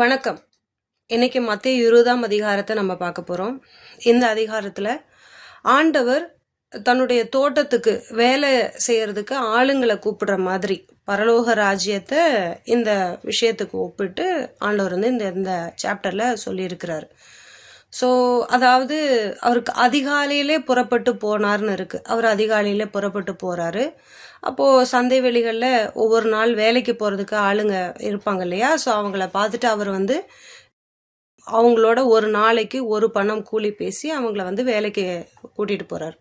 வணக்கம். இன்னைக்கு மத்திய இருபதாம் அதிகாரத்தை நம்ம பார்க்க போகிறோம் இந்த அதிகாரத்தில் ஆண்டவர் தன்னுடைய தோட்டத்துக்கு வேலை செய்யறதுக்கு ஆளுங்களை கூப்பிடுற மாதிரி பரலோக ராஜ்யத்தை இந்த விஷயத்துக்கு ஒப்பிட்டு ஆண்டவர் வந்து இந்த இந்த சாப்டரில் சொல்லியிருக்கிறாரு. ஸோ அதாவது அவருக்கு அதிகாலையிலே புறப்பட்டு போனார்னு இருக்கு. அவர் அதிகாலையிலே புறப்பட்டு போறாரு. அப்போ சந்தை வெளிகளில் ஒவ்வொரு நாள் வேலைக்கு போறதுக்கு ஆளுங்க இருப்பாங்க இல்லையா? ஸோ அவங்கள பார்த்துட்டு அவர் வந்து அவங்களோட ஒரு நாளைக்கு ஒரு பணம் கூலி பேசி அவங்கள வந்து வேலைக்கு கூட்டிட்டு போறாரு.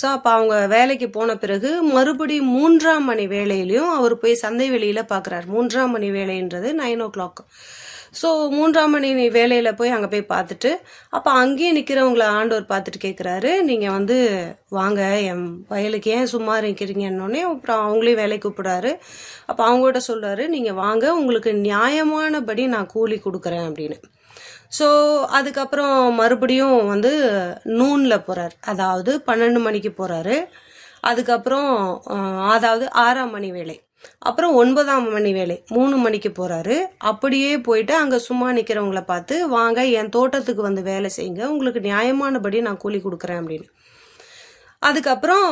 ஸோ அப்போ அவங்க வேலைக்கு போன பிறகு மறுபடி மூன்றாம் மணி வேலையிலையும் அவர் போய் சந்தை வெளியில் பார்க்குறாரு மூன்றாம் மணி வேலைன்றது நைன் ஓ கிளாக் ஸோ மூன்றாம் மணி வேலையில் போய் அங்கே போய் பார்த்துட்டு அப்போ அங்கேயே நிற்கிறவங்கள ஆண்டவர் பார்த்துட்டு கேட்குறாரு நீங்கள் வந்து வாங்க என் வயலுக்கு ஏன் சும்மா இருக்கிறீங்கன்னொடனே அப்புறம் அவங்களையும் வேலைக்கு கூப்பிடாரு அப்போ அவங்ககிட்ட சொல்கிறாரு நீங்கள் வாங்க உங்களுக்கு நியாயமானபடி நான் கூலி கொடுக்குறேன் அப்படின்னு. ஸோ அதுக்கப்புறம் மறுபடியும் வந்து நூனில் போகிறார் அதாவது பன்னெண்டு மணிக்கு போகிறாரு அதுக்கப்புறம் அதாவது ஆறாம் மணி வேலை. அப்புறம் ஒன்பதாம் மணி வேலை மூணு மணிக்கு போகிறாரு அப்படியே போயிட்டு அங்கே சும்மா நிற்கிறவங்கள பார்த்து வாங்க என் தோட்டத்துக்கு வந்து வேலை செய்யுங்க. உங்களுக்கு நியாயமானபடி நான் கூலி கொடுக்குறேன் அப்படின்னு. அதுக்கப்புறம்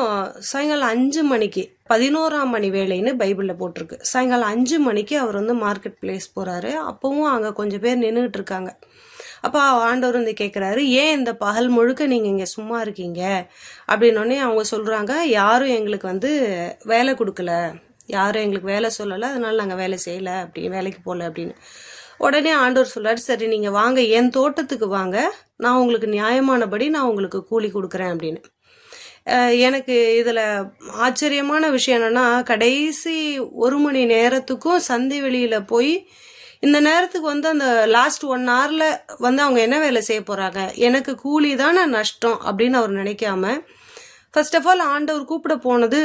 சாயங்காலம் அஞ்சு மணிக்கு பதினோராம் மணி வேலைன்னு பைபிளில் போட்டிருக்கு. சாயங்காலம் அஞ்சு மணிக்கு அவர் வந்து மார்க்கெட் பிளேஸ் போகிறாரு அப்போவும் அங்கே கொஞ்சம் பேர் நின்றுட்டு இருக்காங்க. அப்போ ஆண்டவர் வந்து கேட்குறாரு ஏன் இந்த பகல் முழுக்க நீங்கள் இங்கே சும்மா இருக்கீங்க? அப்படின்னோடனே அவங்க சொல்கிறாங்க யாரும் எங்களுக்கு வந்து வேலை கொடுக்கல. யாரும் எங்களுக்கு வேலை சொல்லலை அதனால நாங்கள் வேலை செய்யலை அப்படி வேலைக்கு போகல அப்படின்னு. உடனே ஆண்டவர் சொல்றாரு சரி நீங்கள் வாங்க என் தோட்டத்துக்கு வாங்க நான் உங்களுக்கு நியாயமானபடி நான் உங்களுக்கு கூலி கொடுக்குறேன் அப்படின்னு. எனக்கு இதில் ஆச்சரியமான விஷயம் என்னென்னா கடைசி ஒரு மணி நேரத்துக்கும் சந்தை வெளியில் போய் இந்த நேரத்துக்கு வந்து அந்த லாஸ்ட் ஒன் ஹவரில் வந்து அவங்க என்ன வேலை செய்ய போகிறாங்க எனக்கு கூலி தானே நஷ்டம் அப்படின்னு அவர் நினைக்காம ஃபர்ஸ்ட் ஆஃப் ஆல் ஆண்டவர் கூப்பிட போனது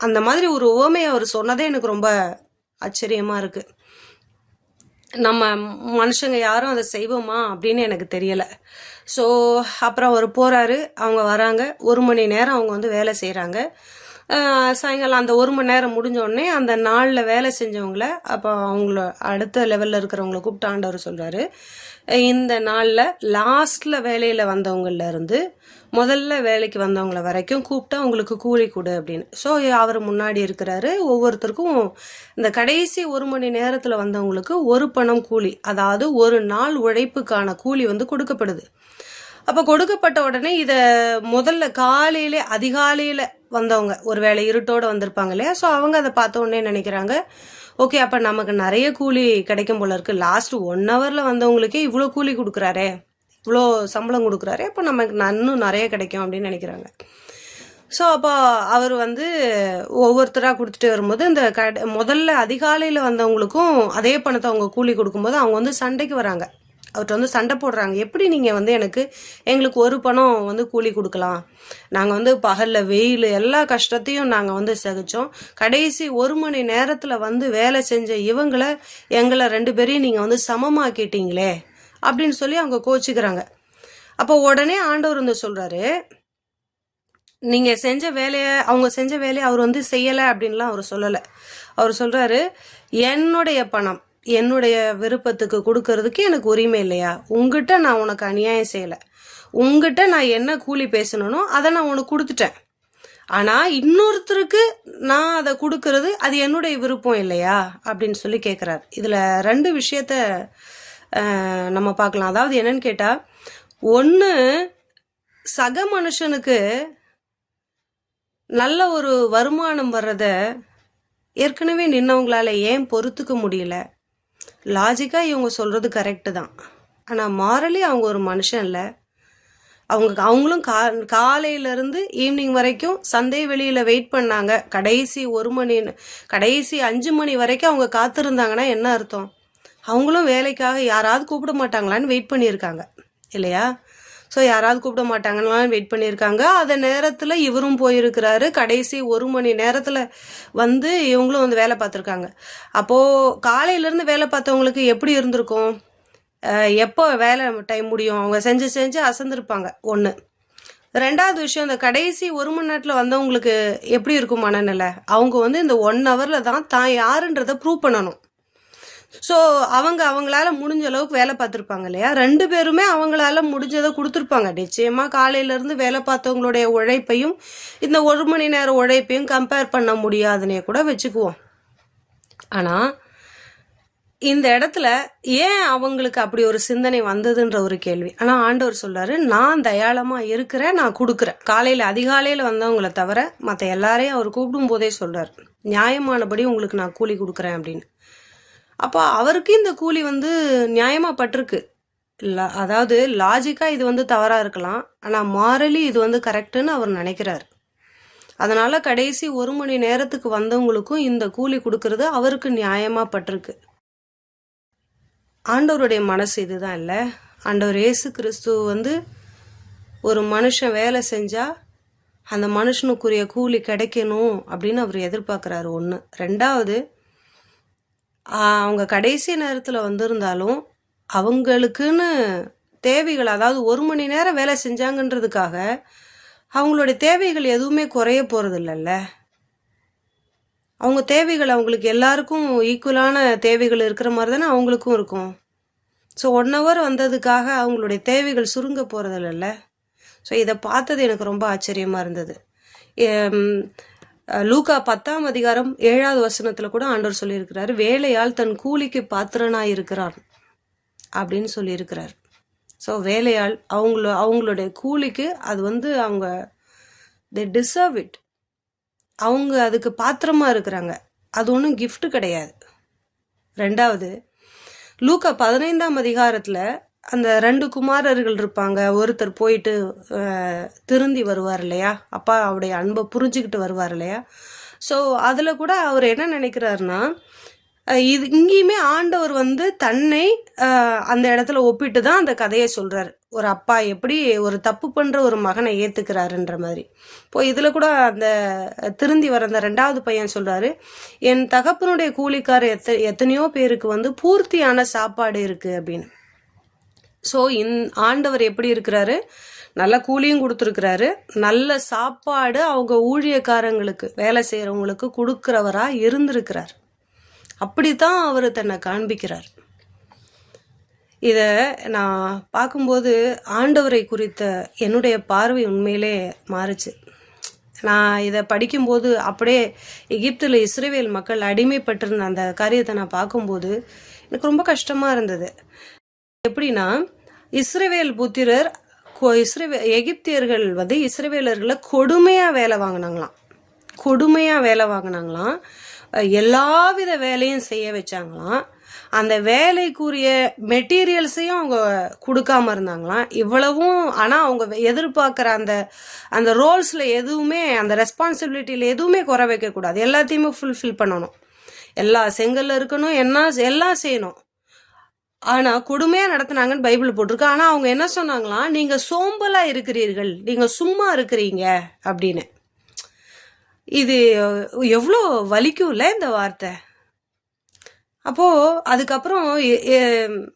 அந்த மாதிரி ஒரு உவமையை அவர் சொன்னதே எனக்கு ரொம்ப ஆச்சரியமாக இருக்குது நம்ம மனுஷங்க யாரும் அதை செய்வோமா அப்படின்னு எனக்கு தெரியலை. ஸோ அப்புறம் அவர் போகிறாரு அவங்க வராங்க. ஒரு மணி நேரம் அவங்க வந்து வேலை செய்கிறாங்க சாயங்காலம் அந்த ஒரு மணி நேரம் முடிஞ்சோடனே அந்த நாளில் வேலை செஞ்சவங்கள அப்போ அவங்கள அடுத்த லெவலில் இருக்கிறவங்கள கூப்பிட்டு ஆண்டவர் சொல்கிறாரு இந்த நாளில் லாஸ்ட்டில் வேலையில் வந்தவங்கள இருந்து முதல்ல வேலைக்கு வந்தவங்கள வரைக்கும் கூப்பிட்டா அவங்களுக்கு கூலி கொடு அப்படின்னு. ஸோ அவர் முன்னாடி இருக்கிறாரு. ஒவ்வொருத்தருக்கும் இந்த கடைசி ஒரு மணி நேரத்தில் வந்தவங்களுக்கு ஒரு பணம் கூலி அதாவது ஒரு நாள் உழைப்புக்கான கூலி வந்து கொடுக்கப்படுது. அப்போ கொடுக்கப்பட்ட உடனே இதை முதல்ல காலையிலே அதிகாலையில் வந்தவங்க ஒரு வேளை இருட்டோடு வந்திருப்பாங்க இல்லையா? ஸோ அவங்க அதை பார்த்த உடனே நினைக்கிறாங்க ஓகே அப்போ நமக்கு நிறைய கூலி கிடைக்கும் போல இருக்கு. லாஸ்ட் ஒன் ஹவரில் வந்தவங்களுக்கே இவ்வளோ கூலி கொடுக்குறாரே. இவ்வளோ சம்பளம் கொடுக்குறாரு. அப்போ நமக்கு இன்னும் நிறைய கிடைக்கும் அப்படின்னு நினைக்கிறாங்க. ஸோ அப்போ அவர் வந்து ஒவ்வொருத்தராக கொடுத்துட்டு வரும்போது இந்த கட முதல்ல அதிகாலையில் வந்தவங்களுக்கும் அதே பணத்தை அவங்க கூலி கொடுக்கும்போது அவங்க வந்து சண்டைக்கு வராங்க. அவர்கிட்ட வந்து சண்டை போடுறாங்க. எப்படி நீங்கள் வந்து எனக்கு எங்களுக்கு ஒரு பணம் வந்து கூலி கொடுக்கலாம்? நாங்கள் வந்து பகலில் வெயில் எல்லா கஷ்டத்தையும் நாங்கள் வந்து சகிச்சோம். கடைசி ஒரு மணி நேரத்தில் வந்து வேலை செஞ்ச இவங்களை எங்களை ரெண்டு பேரையும் நீங்கள் வந்து சமமாக்கிட்டீங்களே? அப்படின்னு சொல்லி அவங்க கோச்சிக்கிறாங்க. அப்போ உடனே ஆண்டவர் வந்து சொல்கிறாரு நீங்கள் செஞ்ச வேலையை அவங்க செஞ்ச வேலையை அவர் வந்து செய்யலை அப்படின்லாம் அவர் சொல்லலை. அவர் சொல்கிறாரு என்னுடைய பணம் என்னுடைய விருப்பத்துக்கு கொடுக்கறதுக்கு எனக்கு உரிமை இல்லையா? உங்ககிட்ட நான் உனக்கு அநியாயம் செய்யலை. உங்ககிட்ட நான் என்ன கூலி பேசணும்னோ அதை நான் உனக்கு கொடுத்துட்டேன். ஆனால் இன்னொருத்தருக்கு நான் அதை கொடுக்கறது அது என்னுடைய விருப்பம் இல்லையா? அப்படின்னு சொல்லி கேட்குறாரு இதில் ரெண்டு விஷயத்த நம்ம பார்க்கலாம். அதாவது என்னன்னு கேட்டால் ஒன்று சக மனுஷனுக்கு நல்ல ஒரு வருமானம் வர்றத ஏற்கனவே நின்னவங்களால ஏன் பொறுத்துக்க முடியல? லாஜிக்காக இவங்க சொல்கிறது கரெக்டு தான். ஆனால் மாரலி அவங்க ஒரு மனுஷன் இல்லை. அவங்க அவங்களும் கா காலையிலேருந்து ஈவினிங் வரைக்கும் சந்தை வெளியில் வெயிட் பண்ணாங்க. கடைசி ஒரு மணி கடைசி அஞ்சு மணி வரைக்கும் அவங்க காத்திருந்தாங்கன்னா என்ன அர்த்தம்? அவங்களும் வேலைக்காக யாராவது கூப்பிட மாட்டாங்களான்னு வெயிட் பண்ணியிருக்காங்க. இல்லையா? ஸோ யாராவது கூப்பிட மாட்டாங்கன்னு வெயிட் பண்ணியிருக்காங்க. அந்த நேரத்தில் இவரும் போயிருக்கிறாரு. கடைசி ஒரு மணி நேரத்தில் வந்து இவங்களும் வந்து வேலை பார்த்துருக்காங்க. அப்போது காலையிலேருந்து வேலை பார்த்தவங்களுக்கு எப்படி இருந்திருக்கும்? எப்போ வேலை டைம் முடியும்? அவங்க செஞ்சு செஞ்சு அசந்திருப்பாங்க. ஒன்று ரெண்டாவது விஷயம் இந்த கடைசி ஒரு மணி நேரத்தில் வந்தவங்களுக்கு எப்படி இருக்கும் மனநிலை? அவங்க வந்து இந்த ஒன் ஹவரில் தான் தான் யாருன்றதை ப்ரூவ் பண்ணணும். ஸோ அவங்க அவங்களால முடிஞ்ச அளவுக்கு வேலை பார்த்துருப்பாங்க இல்லையா? ரெண்டு பேருமே அவங்களால முடிஞ்சதை கொடுத்துருப்பாங்க. நிச்சயமாக காலையிலேருந்து வேலை பார்த்தவங்களுடைய உழைப்பையும் இந்த ஒரு மணி நேரம் உழைப்பையும் கம்பேர் பண்ண முடியாதுன்னே கூட வச்சுக்குவோம். ஆனால் இந்த இடத்துல ஏன் அவங்களுக்கு அப்படி ஒரு சிந்தனை வந்ததுன்ற ஒரு கேள்வி. ஆனால் ஆண்டவர் சொல்கிறாரு நான் தயாளமாக இருக்கிறேன் நான் கொடுக்குறேன். காலையில் அதிகாலையில் வந்தவங்களை தவிர மற்ற எல்லாரையும் அவர் கூப்பிடும் போதே சொல்கிறார் நியாயமானபடி உங்களுக்கு நான் கூலி கொடுக்குறேன் அப்படின்னு. அப்போ அவருக்கு இந்த கூலி வந்து நியாயமாக பட்டிருக்கு. ல- அதாவது லாஜிக்காக இது வந்து தவறாக இருக்கலாம். ஆனால் மாரலி இது வந்து கரெக்டுன்னு அவர் நினைக்கிறார். அதனால் கடைசி ஒரு மணி நேரத்துக்கு வந்தவங்களுக்கும் இந்த கூலி கொடுக்கறது அவருக்கு நியாயமாக பட்டிருக்கு. ஆண்டவருடைய மனசு இதுதான் இல்லை. ஆண்டவர் இயேசு கிறிஸ்து வந்து ஒரு மனுஷன் வேலை செஞ்சால் அந்த மனுஷனுக்குரிய கூலி கிடைக்கணும் அப்படின்னு அவர் எதிர்பார்க்குறாரு. ஒன்று ரெண்டாவது அவங்க கடைசி நேரத்தில் வந்திருந்தாலும் அவங்களுக்குன்னு தேவைகள் அதாவது ஒரு மணி நேரம் வேலை செஞ்சாங்கன்றதுக்காக அவங்களுடைய தேவைகள் எதுவுமே குறைய போகிறது இல்லைல்ல அவங்க தேவைகள் அவங்களுக்கு எல்லாருக்கும் ஈக்குவலான தேவைகள் இருக்கிற மாதிரி தானே அவங்களுக்கும் இருக்கும். ஸோ ஒன் ஹவர் வந்ததுக்காக அவங்களுடைய தேவைகள் சுருங்க போகிறதில்லல்ல ஸோ இதை பார்த்தது எனக்கு ரொம்ப ஆச்சரியமாக இருந்தது. லூகா லூக்கா பத்தாம் அதிகாரம் ஏழாவது வசனத்தில் கூட ஆண்டவர் சொல்லியிருக்கிறாரு வேலையால் தன் கூலிக்கு பாத்திரனாய் இருக்கிறான் அப்படின்னு சொல்லியிருக்கிறார். ஸோ வேலையால் அவங்கள அவங்களுடைய கூலிக்கு அது வந்து அவங்க தே டிசர்வ் இட் அவங்க அதுக்கு பாத்திரமாக இருக்கிறாங்க. அது ஒன்றும் கிஃப்ட் கிடையாது. ரெண்டாவது லூக்கா பதினைந்தாம் அதிகாரத்தில் அந்த ரெண்டு குமாரர்கள் இருப்பாங்க. ஒருத்தர் போயிட்டு திருந்தி வருவார் இல்லையா? அப்பா அவருடைய அன்பை புரிஞ்சுக்கிட்டு வருவார் இல்லையா? ஸோ அதில் கூட அவர் என்ன நினைக்கிறாருன்னா இது இங்கேயுமே ஆண்டவர் வந்து தன்னை அந்த இடத்துல ஒப்பிட்டு தான் அந்த கதையை சொல்கிறார் ஒரு அப்பா எப்படி ஒரு தப்பு பண்ணுற ஒரு மகனை ஏற்றுக்கிறாருன்ற மாதிரி. இப்போ இதில் கூட அந்த திருந்தி வர அந்த ரெண்டாவது பையன் சொல்கிறாரு என் தகப்பனுடைய கூலிக்கார எத்த எத்தனையோ பேருக்கு வந்து பூர்த்தியான சாப்பாடு இருக்குது அப்படின்னு. ஸோ இந் ஆண்டவர் எப்படி இருக்கிறாரு? நல்ல கூலியும் கொடுத்துருக்கிறாரு. நல்ல சாப்பாடு அவங்க ஊழியக்காரங்களுக்கு வேலை செய்கிறவங்களுக்கு கொடுக்குறவராக இருந்திருக்கிறார். அப்படித்தான் அவர் தன்னை காண்பிக்கிறார். இதை நான் பார்க்கும்போது ஆண்டவரை குறித்த என்னுடைய பார்வை உண்மையிலே மாறுச்சு. நான் இதை படிக்கும்போது அப்படியே எகிப்தில் இஸ்ரேவேல் மக்கள் அடிமைப்பட்டிருந்த அந்த காரியத்தை நான் பார்க்கும்போது எனக்கு ரொம்ப கஷ்டமாக இருந்தது. எப்படின்னா இஸ்ரேவேல் புத்திரர் கொ- எகிப்தியர்கள் வந்து இஸ்ரேவேலர்களை கொடுமையாக வேலை வாங்கினாங்களாம். கொடுமையாக வேலை வாங்கினாங்களாம். எல்லாவித வேலையும் செய்ய வச்சாங்களாம். அந்த வேலைக்குரிய மெட்டீரியல்ஸையும் அவங்க கொடுக்காம இருந்தாங்களாம். இவ்வளவும் ஆனால் அவங்க எதிர்பார்க்குற அந்த அந்த ரோல்ஸில் எதுவுமே அந்த ரெஸ்பான்சிபிலிட்டியில் எதுவுமே குறை வைக்கக்கூடாது. எல்லாத்தையுமே ஃபுல்ஃபில் பண்ணணும். எல்லா செங்கல்ல இருக்கணும் என்ன எல்லாம் செய்யணும். ஆனா கொடுமையா நடத்துனாங்கன்னு பைபிள் போட்டிருக்கு. ஆனா அவங்க என்ன சொன்னாங்களாம்? நீங்க சோம்பலா இருக்கிறீர்கள். நீங்க சும்மா இருக்கிறீங்க அப்படின்னு. இது எவ்வளோ வலிக்கும்ல இந்த வார்த்தை? அப்போ அதுக்கப்புறம் எ-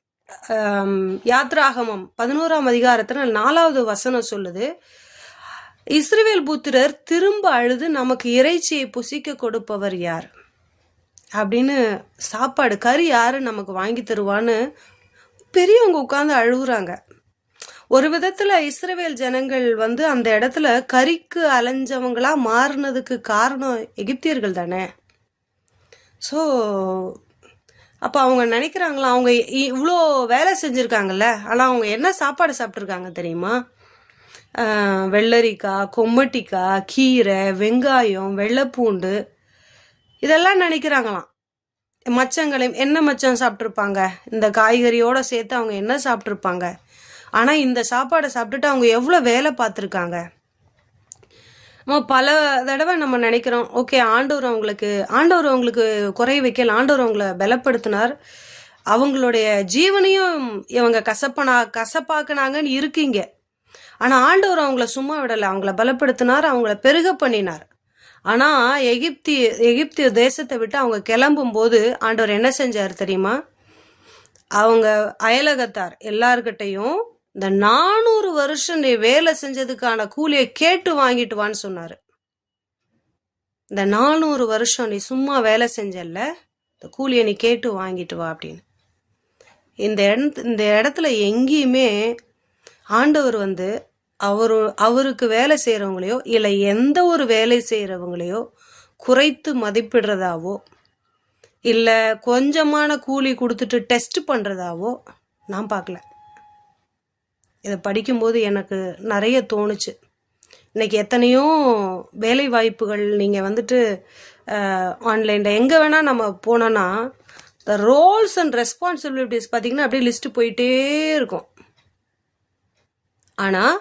யாத்ராகமம் பதினோராம் அதிகாரத்தில் நாலாவது வசனம் சொல்லுது. இஸ்ரேல் புத்திரர் திரும்ப அழுது நமக்கு இறைச்சியை புசிக்க கொடுப்பவர் யார்? அப்படின்னு சாப்பாடு கறி யாரு நமக்கு வாங்கி தருவான்னு பெரியவங்க உட்காந்து அழுகுறாங்க. ஒரு விதத்தில் இஸ்ரவேல் ஜனங்கள் வந்து அந்த இடத்துல கறிக்கு அலைஞ்சவங்களா மாறினதுக்கு காரணம் எகிப்தியர்கள் தானே? ஸோ அப்போ அவங்க நினைக்கிறாங்களா அவங்க இவ்வளோ வேலை செஞ்சுருக்காங்கல்ல ஆனால் அவங்க என்ன சாப்பாடு சாப்பிட்ருக்காங்க தெரியுமா? வெள்ளரிக்காய் கொம்மட்டிக்காய் கீரை வெங்காயம் வெள்ளைப்பூண்டு இதெல்லாம் நினைக்கிறாங்களாம். மச்சங்களையும் என்ன மச்சம் சாப்பிட்ருப்பாங்க இந்த காய்கறியோட சேர்த்து அவங்க என்ன சாப்பிட்ருப்பாங்க ஆனால் இந்த சாப்பாடை சாப்பிட்டுட்டு அவங்க எவ்வளோ வேலை பார்த்துருக்காங்க? நம்ம பல தடவை நம்ம நினைக்கிறோம் ஓகே ஆண்டவர் அவங்களுக்கு ஆண்டவர் அவங்களுக்கு குறை வைக்கல ஆண்டவர் அவங்கள பலப்படுத்தினார். அவங்களுடைய ஜீவனையும் இவங்க கசப்பனா கசப்பாக்குனாங்கன்னு இருக்கீங்க. ஆனால் ஆண்டவர் அவங்கள சும்மா விடலை அவங்கள பலப்படுத்தினார் அவங்கள பெருக பண்ணினார். ஆனால் எகிப்தி எகிப்திய தேசத்தை விட்டு அவங்க கிளம்பும் போது ஆண்டவர் என்ன செஞ்சார் தெரியுமா? அவங்க அயலகத்தார் எல்லார்கிட்டையும் இந்த நானூறு வருஷம் நீ வேலை செஞ்சதுக்கான கூலியை கேட்டு வாங்கிட்டு வான்னு சொன்னார். இந்த நானூறு வருஷம் நீ சும்மா வேலை செஞ்சல்ல இந்த கூலியை நீ கேட்டு வாங்கிட்டு வா அப்படின்னு. இந்த இடத்து இந்த இடத்துல எங்கேயுமே ஆண்டவர் வந்து அவரு அவருக்கு வேலை செய்கிறவங்களையோ இல்லை எந்த ஒரு வேலை செய்கிறவங்களையோ குறைத்து மதிப்பிடுறதாவோ இல்லை கொஞ்சமான கூலி கொடுத்துட்டு டெஸ்ட் பண்ணுறதாவோ நான் பார்க்கல. இதை படிக்கும்போது எனக்கு நிறைய தோணுச்சு. இன்றைக்கி எத்தனையோ வேலை வாய்ப்புகள் நீங்கள் வந்துட்டு ஆன்லைனில் எங்கே வேணால் நம்ம போனோன்னா த ரோல்ஸ் அண்ட் ரெஸ்பான்சிபிலிட்டிஸ் பார்த்தீங்கன்னா அப்படியே லிஸ்ட்டு போயிட்டே இருக்கும். ஆனால்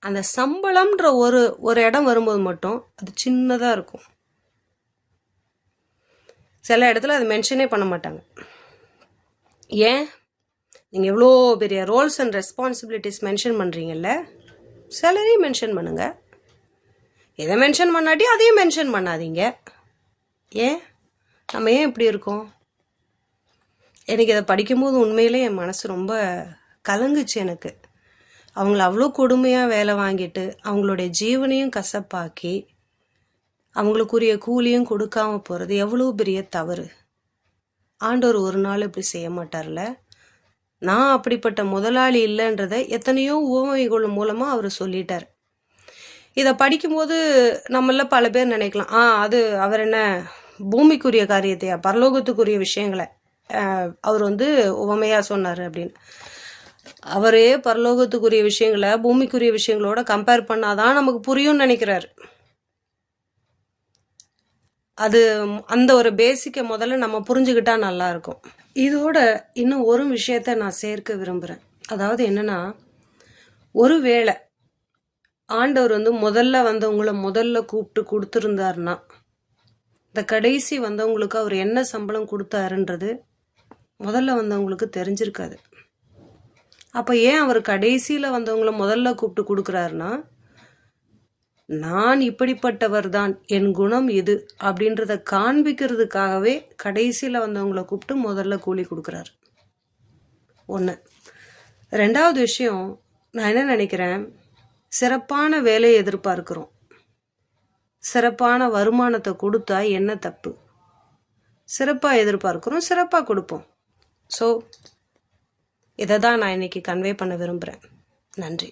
அந்த சம்பளம்ன்ற ஒரு ஒரு இடம் வரும்போது மட்டும் அது சின்னதாக இருக்கும். சில இடத்துல அது மென்ஷனே பண்ண மாட்டாங்க. ஏன்? நீங்கள் எவ்வளோ பெரிய ரோல்ஸ் அண்ட் ரெஸ்பான்சிபிலிட்டிஸ் மென்ஷன் பண்ணுறீங்கல்ல சேலரி மென்ஷன் பண்ணுங்க. எதை மென்ஷன் பண்ணாட்டி அதையும் மென்ஷன் பண்ணாதீங்க. ஏன்? நம்ம ஏன் இப்படி இருக்கோம்? எனக்கு இதை படிக்கும்போது உண்மையிலே என் மனசு ரொம்ப கலங்குச்சு எனக்கு. அவங்கள அவ்வளோ கொடுமையாக வேலை வாங்கிட்டு அவங்களுடைய ஜீவனையும் கசப்பாக்கி அவங்களுக்குரிய கூலியும் கொடுக்காம போகிறது எவ்வளோ பெரிய தவறு. ஆண்டவர் ஒரு நாள் இப்படி செய்ய மாட்டார்ல? நான் அப்படிப்பட்ட முதலாளி இல்லைன்றதை எத்தனையோ உவமைகள் மூலமாக அவர் சொல்லிட்டார். இதை படிக்கும்போது நம்மள பல பேர் நினைக்கலாம் ஆ அது அவர் என்ன பூமிக்குரிய காரியத்தையா? பரலோகத்துக்குரிய விஷயங்களை? அவர் வந்து உவமையாக சொன்னார் அப்படின்னு. அவரே பரலோகத்துக்குரிய விஷயங்களை பூமிக்குரிய விஷயங்களோட கம்பேர் பண்ணாதான் நமக்கு புரியும்னு நினைக்கிறாரு. அது அந்த ஒரு பேசிக்கை முதல்ல நம்ம புரிஞ்சுக்கிட்டா நல்லா இருக்கும். இதோட இன்னும் ஒரு விஷயத்த நான் சேர்க்க விரும்புகிறேன் அதாவது என்னன்னா ஒருவேளை ஆண்டவர் வந்து முதல்ல வந்தவங்கள முதல்ல கூப்பிட்டு கொடுத்துருந்தாருன்னா இந்த கடைசி வந்தவங்களுக்கு அவர் என்ன சம்பளம் கொடுத்தாருன்றது முதல்ல வந்தவங்களுக்கு தெரிஞ்சிருக்காது. அப்போ ஏன் அவர் கடைசியில் வந்தவங்கள முதல்ல கூப்பிட்டு கொடுக்குறாருன்னா நான் இப்படிப்பட்டவர் தான் என் குணம் இது அப்படின்றத காண்பிக்கிறதுக்காகவே கடைசியில் வந்தவங்கள கூப்பிட்டு முதல்ல கூலி கொடுக்குறாரு. ஒன்று ரெண்டாவது விஷயம் நான் என்ன நினைக்கிறேன் சிறப்பான வேலையை எதிர்பார்க்குறோம். சிறப்பான வருமானத்தை கொடுத்தா என்ன தப்பு? சிறப்பாக எதிர்பார்க்குறோம் சிறப்பாக கொடுப்போம். ஸோ இதை தான் நான் இன்னைக்கு கன்வே பண்ண விரும்புகிறேன் நன்றி.